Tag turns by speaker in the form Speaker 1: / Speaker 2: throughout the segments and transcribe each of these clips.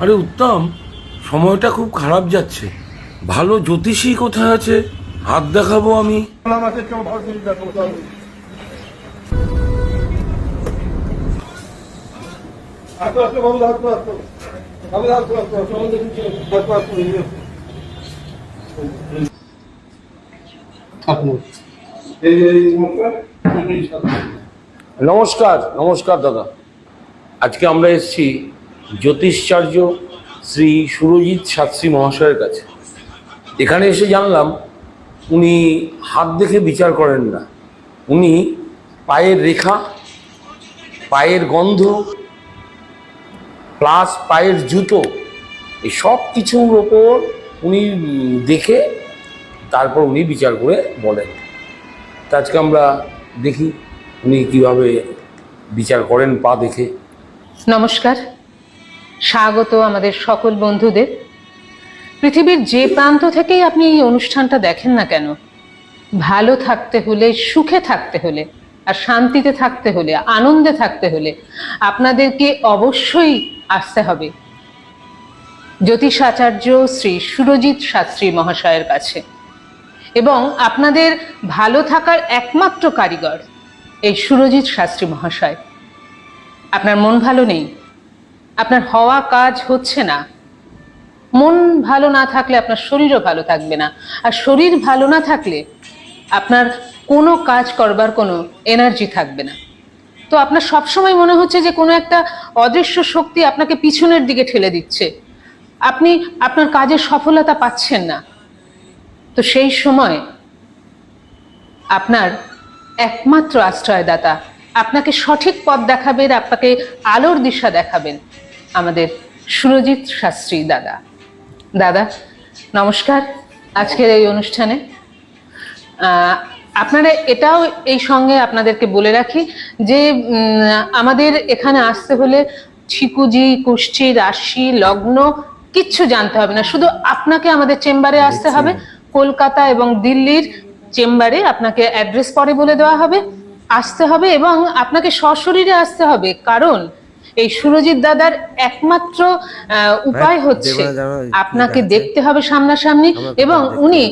Speaker 1: আরে উত্তম, সময়টা খুব খারাপ যাচ্ছে। ভালো জ্যোতিষী কোথায় আছে? হাত দেখাবো আমি। নমস্কার নমস্কার দাদা। আজকে আমরা এসেছি জ্যোতিষচার্য শ্রী সুরজিৎ শাস্ত্রী মহাশয়ের কাছে। এখানে এসে জানলাম, উনি হাত দেখে বিচার করেন না। উনি পায়ের রেখা, পায়ের গন্ধ, প্লাস পায়ের জুতো, এই সব কিছুর ওপর উনি দেখে তারপর উনি বিচার করে বলেন। তা আজকে আমরা দেখি উনি কীভাবে বিচার করেন পা দেখে।
Speaker 2: নমস্কার। স্বাগত আমাদের সকল বন্ধুদের। পৃথিবীর যে প্রান্ত থেকেই আপনি এই অনুষ্ঠানটা দেখেন না কেন, ভালো থাকতে হলে, সুখে থাকতে হলে, আর শান্তিতে থাকতে হলে, আনন্দে থাকতে হলে আপনাদেরকে অবশ্যই আসতে হবে। জ্যোতিষাচার্য শ্রী সুরজিৎ শাস্ত্রী মহাশয়ের কাছে। এবং আপনাদের ভালো থাকার একমাত্র কারিগর এই সুরজিৎ শাস্ত্রী মহাশয়। আপনার মন ভালো নেই? আপনার হওয়া কাজ হচ্ছে না। মন ভালো না থাকলে আপনার শরীরও ভালো থাকবে না। আর শরীর ভালো না থাকলে আপনার কোনো কাজ করবার কোনো এনার্জি থাকবে না। তো আপনার সবসময় মনে হচ্ছে যে কোনো একটা অদৃশ্য শক্তি আপনাকে পিছনের দিকে ঠেলে দিচ্ছে। আপনি আপনার কাজের সফলতা পাচ্ছেন না। তো সেই সময় আপনার একমাত্র আশ্রয়দাতা আপনাকে সঠিক পথ দেখাবেন, আপনাকে আলোর দিশা দেখাবেন। আমাদের সুরজিৎ শাস্ত্রী দাদা। দাদা নমস্কার আজকের এই অনুষ্ঠানে। আপনারা এটাও এই সঙ্গে আপনাদেরকে বলে রাখি যে আমাদের এখানে আসতে হলে ঠিকুজি কুষ্ঠি রাশি লগ্ন কিচ্ছু জানতে হবে না। শুধু আপনাকে আমাদের চেম্বারে আসতে হবে। কলকাতা এবং দিল্লির চেম্বারে আপনাকে অ্যাড্রেস পরে বলে দেওয়া হবে। আসতে হবে এবং আপনাকে সশরীরে আসতে হবে। কারণ এই সুরজিৎ দাদার একমাত্র উপায় হচ্ছে
Speaker 3: না, জানো,
Speaker 2: আপনাকে দেখতে হবে সামনাসামনি এবং উনি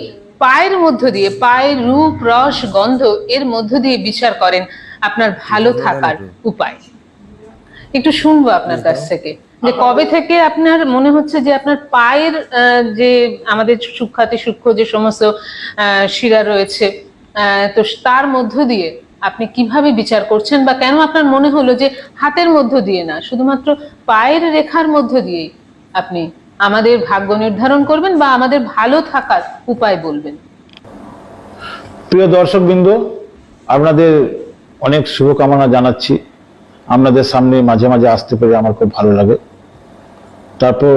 Speaker 2: পায়ের মধ্য দিয়ে পায়ের রূপ রস গন্ধ এর মধ্য দিয়ে বিচার করেন আপনার ভালো থাকার উপায়। একটু শুনব আপনার কাছ থেকে। যে কবে থেকে আপনার মনে হচ্ছে যে আপনার পায়ের আহ, যে আমাদের সূক্ষাতি সূক্ষ্ম যে সমস্ত আহ, শিরা রয়েছে আহ, তো তার মধ্য দিয়ে আপনি কীভাবে বিচার করছেন বা কেন আপনার মনে হলো যে হাতের মধ্য দিয়ে না? শুধুমাত্র পায়ের রেখার মধ্য দিয়েই আপনি আমাদের ভাগ্য নির্ধারণ করবেন বা আমাদের ভালো থাকার উপায় বলবেন।
Speaker 4: প্রিয় দর্শকবৃন্দ, আপনাদের অনেক শুভকামনা জানাচ্ছি। আপনাদের সামনে মাঝে মাঝে আসতে পেরে আমার খুব ভালো লাগে। তারপর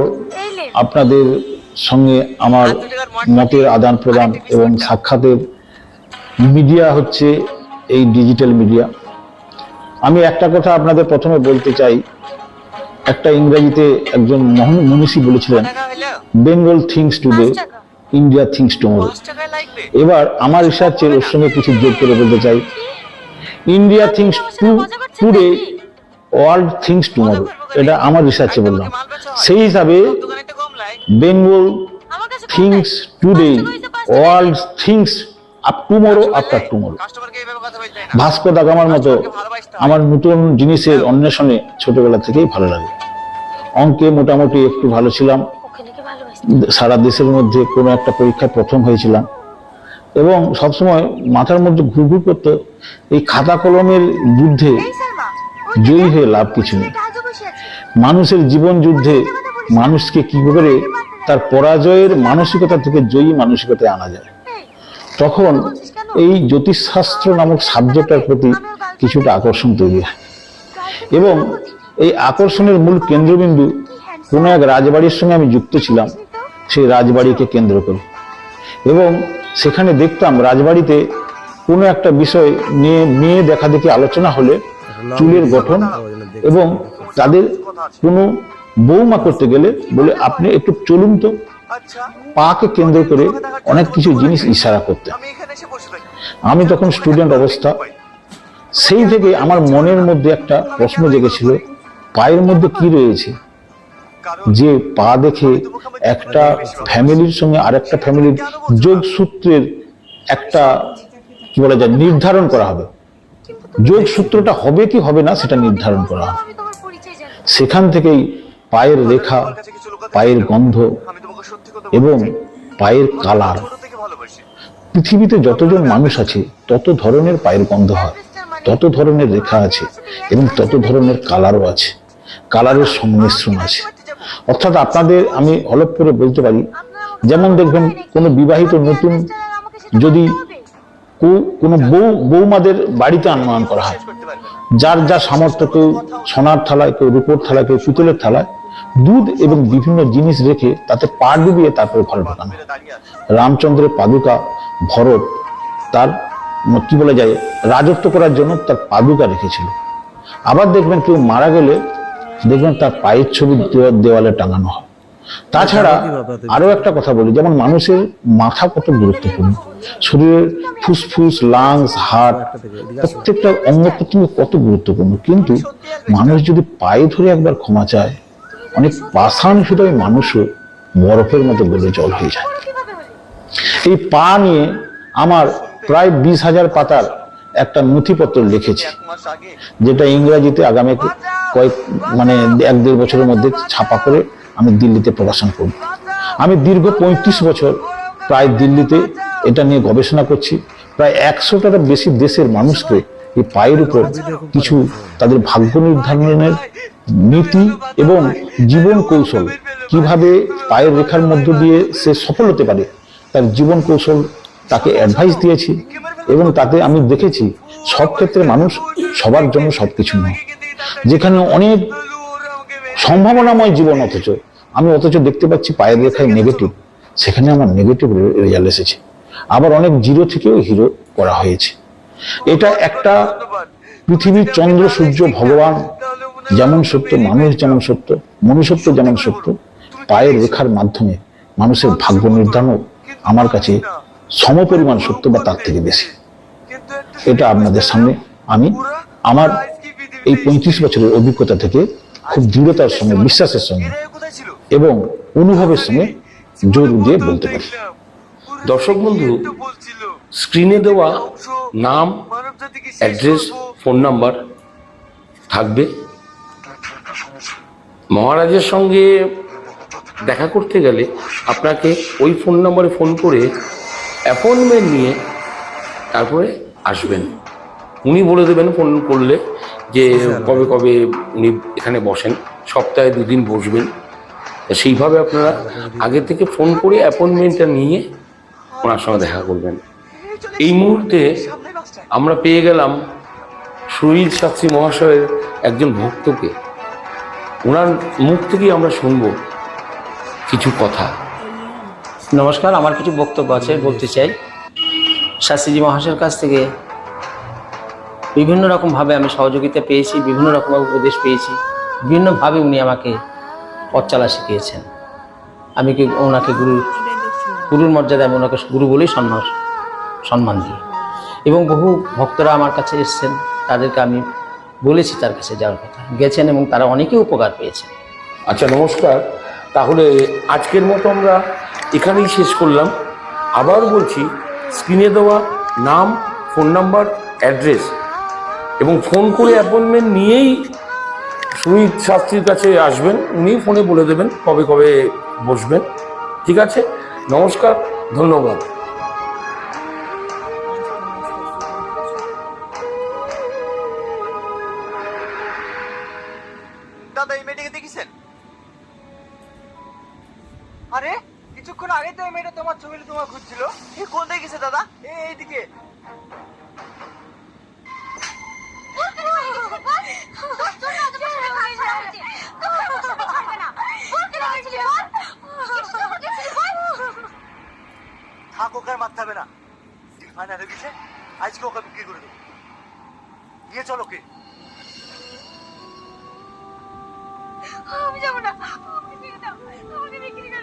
Speaker 4: আপনাদের সঙ্গে আমার মতের আদান প্রদান এবং সাক্ষাতের মিডিয়া হচ্ছে এই ডিজিটাল মিডিয়া আমি একটা কথা আপনাদের প্রথমে বলতে চাই একটা ইংরেজিতে একজন মহান মনীষী বলেছিলেন Bengal thinks today India thinks tomorrow এবার আমার রিসার্চের ওর সঙ্গে কিছু যোগ করে বলতে চাই India thinks to today world thinks tomorrow এটা আমার রিসার্চে বললাম। সেই হিসাবে Bengal thinks today world thinks up tomorrow after tomorrow Vasco da গামার মতো আমার নতুন জিনিসের অন্বেষণে ছোটবেলা থেকেই ভালো লাগে। অঙ্কে মোটামুটি একটু ভালো ছিলাম। সারা দেশের মধ্যে কোনো একটা পরীক্ষায় প্রথম হয়েছিলাম। এবং সবসময় মাথার মধ্যে ঘুরঘুর করতো এই খাতা কলমের যুদ্ধে জয়ী হয়ে লাভ কিছু নেই। মানুষের জীবন যুদ্ধে মানুষকে কি করে তার পরাজয়ের মানসিকতা থেকে জয়ী মানসিকতায় আনা যায়। তখন এই জ্যোতিষশাস্ত্র নামক সাবজেক্টটার প্রতি কিছুটা আকর্ষণ তৈরি হয়। এবং এই আকর্ষণের মূল কেন্দ্রবিন্দু কোনো এক রাজবাড়ির সঙ্গে আমি যুক্ত ছিলাম, সেই রাজবাড়িকে কেন্দ্র করে। এবং সেখানে দেখতাম রাজবাড়িতে কোনো একটা বিষয় নিয়ে নিয়ে দেখা দেখি আলোচনা হলে চুলের গঠন এবং তাদের কোনো বৌমা করতে গেলে বলে, আপনি একটু চলুন তো। পাকে কেন্দ্র করে অনেক কিছু জিনিস ইশারা করতে।
Speaker 5: আমি
Speaker 4: তখন স্টুডেন্ট অবস্থা সেই থেকে আমার মনের মধ্যে একটা প্রশ্ন জেগেছিল পায়ের মধ্যে কি রয়েছে? যে পা দেখে একটা ফ্যামিলির সঙ্গে আরেকটা ফ্যামিলির যোগসূত্রের একটা কি বলা যায় নির্ধারণ করা হবে। যোগসূত্রটা হবে কি হবে না সেটা নির্ধারণ করা হবে। সেখান থেকেই পায়ের রেখা পায়ের গন্ধ এবং পায়ের কালার পৃথিবীতে যতজন মানুষ আছে তত ধরনের পায়ের গন্ধ হয় তত ধরনের রেখা আছে এবং তত ধরনের কালারও আছে। কালারের সংমিশ্রণ আছে। অর্থাৎ আপনাদের আমি অলপ করে বলতে পারি যেমন দেখবেন কোনো বিবাহিত নতুন যদি কোনো বউ বৌমাদের বাড়িতে আনয়ন করা হয় যার যা সামর্থ্য কেউ সোনার থালায় কেউ রূপোর থালায় কেউ পিতলের থালায় দুধ এবং বিভিন্ন জিনিস রেখে তাতে পা ডুবিয়ে তারপরে ঘরে ঢোকানো। রামচন্দ্রের পাদুকা, ভরত, তার কি বলা যায়, রাজত্ব করার জন্য তার পাদুকা রেখেছিল। আবার দেখবেন কেউ মারা গেলে দেখবেন তার পায়ের ছবি দেওয়া- দেওয়ালে টাঙানো হয়। তাছাড়া আরও একটা কথা বলি, যেমন মানুষের মাথা কত গুরুত্বপূর্ণ। শরীরের ফুসফুস লাংস হার্ট প্রত্যেকটা অঙ্গ প্রত্যঙ্গ কত গুরুত্বপূর্ণ। কিন্তু মানুষ যদি পায়ে ধরে একবার ক্ষমা চায় অনেক পাষাণ হৃদয় মানুষও বরফের মতো গলে জল হয়ে যায়। এই পা নিয়ে আমার প্রায় বিশ হাজার পাতার একটা নথিপত্র লিখেছি, যেটা ইংরেজিতে আগামী কয়েক মানে এক দেড় বছরের মধ্যে ছাপা করে আমি দিল্লিতে প্রকাশন করব। আমি দীর্ঘ পঁয়ত্রিশ বছর প্রায় দিল্লিতে এটা নিয়ে গবেষণা করছি। প্রায় একশোটার বেশি দেশের মানুষকে এই পায়ের উপর কিছু তাদের ভাগ্য নির্ধারণের নীতি এবং জীবন কৌশল কীভাবে পায়ের রেখার মধ্য দিয়ে সে সফল হতে পারে, তার জীবন কৌশল তাকে অ্যাডভাইস দিয়েছি এবং তাতে আমি দেখেছি সব ক্ষেত্রে মানুষ সবার জন্য সবকিছু নয়। যেখানে অনেক সম্ভাবনাময় জীবন অথচ, আমি অথচ দেখতে পাচ্ছি পায়ের রেখায় নেগেটিভ সেখানে আমার নেগেটিভ রেজাল্ট এসেছে। আবার অনেক জিরো থেকেও হিরো করা হয়েছে। এটা একটা পৃথিবীর চন্দ্র, সূর্য, ভগবান যেমন সত্য, মানুষ যেমন সত্য, মনুষ্যত্ব যেমন সত্য, পায়ের রেখার মাধ্যমে মানুষের ভাগ্য নির্ধারণও আমার কাছে সমপরিমাণ সত্য বা তার থেকে বেশি। এটা আপনাদের সামনে আমি আমার এই পঁয়ত্রিশ বছরের অভিজ্ঞতা থেকে খুব দৃঢ়তার সঙ্গে, বিশ্বাসের সঙ্গে এবং অনুভবের সঙ্গে জোর দিয়ে বলতে পারি।
Speaker 1: দর্শক বন্ধু, স্ক্রিনে দেওয়া নাম, অ্যাড্রেস, ফোন নাম্বার থাকবে। মহারাজের সঙ্গে দেখা করতে গেলে আপনাকে ওই ফোন নম্বরে ফোন করে অ্যাপয়েন্টমেন্ট নিয়ে তারপরে আসবেন। উনি বলে দেবেন ফোন করলে যে কবে কবে উনি এখানে বসেন সপ্তাহে দুদিন বসবেন। তা সেইভাবে আপনারা আগে থেকে ফোন করে অ্যাপয়েন্টমেন্টটা নিয়ে ওনার সঙ্গে দেখা করবেন। এই মুহূর্তে আমরা পেয়ে গেলাম সুনীল শাস্ত্রী মহাশয়ের একজন ভক্তকে। ওনার মুখ থেকেই আমরা শুনব কিছু কথা।
Speaker 6: নমস্কার, আমার কিছু বক্তব্য আছে, বলতে চাই। শাস্ত্রীজি মহাশয়ের কাছ থেকে বিভিন্ন রকমভাবে আমি সহযোগিতা পেয়েছি, বিভিন্ন রকম উপদেশ পেয়েছি, বিভিন্নভাবে উনি আমাকে পথ চলা শিখিয়েছেন। আমি কি ওনাকে গুরু, গুরুর মর্যাদা আমি ওনাকে গুরু বলেই সম্মান সম্মান দিই। এবং বহু ভক্তরা আমার কাছে এসছেন, তাদেরকে আমি বলেছি তার কাছে যাওয়ার কথা। গেছেন এবং তারা অনেকেই উপকার পেয়েছেন।
Speaker 1: আচ্ছা নমস্কার। তাহলে আজকের মতো আমরা এখানেই শেষ করলাম। আবার বলছি, স্ক্রিনে দেওয়া নাম, ফোন নাম্বার, অ্যাড্রেস এবং ফোন করে অ্যাপয়েন্টমেন্ট নিয়েই সুমিত শাস্ত্রীর কাছে আসবেন। উনি ফোনে বলে দেবেন কবে কবে বসবেন। ঠিক আছে? নমস্কার, ধন্যবাদ।
Speaker 5: দাদা, এই মেয়েটাকে দেখেছেন? আরে, কিছুক্ষণ আগে তো এই মেয়েটা তোমার ছবি তোমার খুঁজছিল। এ, কোন দেখেছে দাদা? এই এইদিকে। থাক, ওকে মারতে হবে না। আজকে ওকে বিক্রি করে দেবো। নিয়ে চলো ওকে।
Speaker 3: আমি যাব না আমাকে ছেড়ে দাও আমাকে বিক্রি করে দাও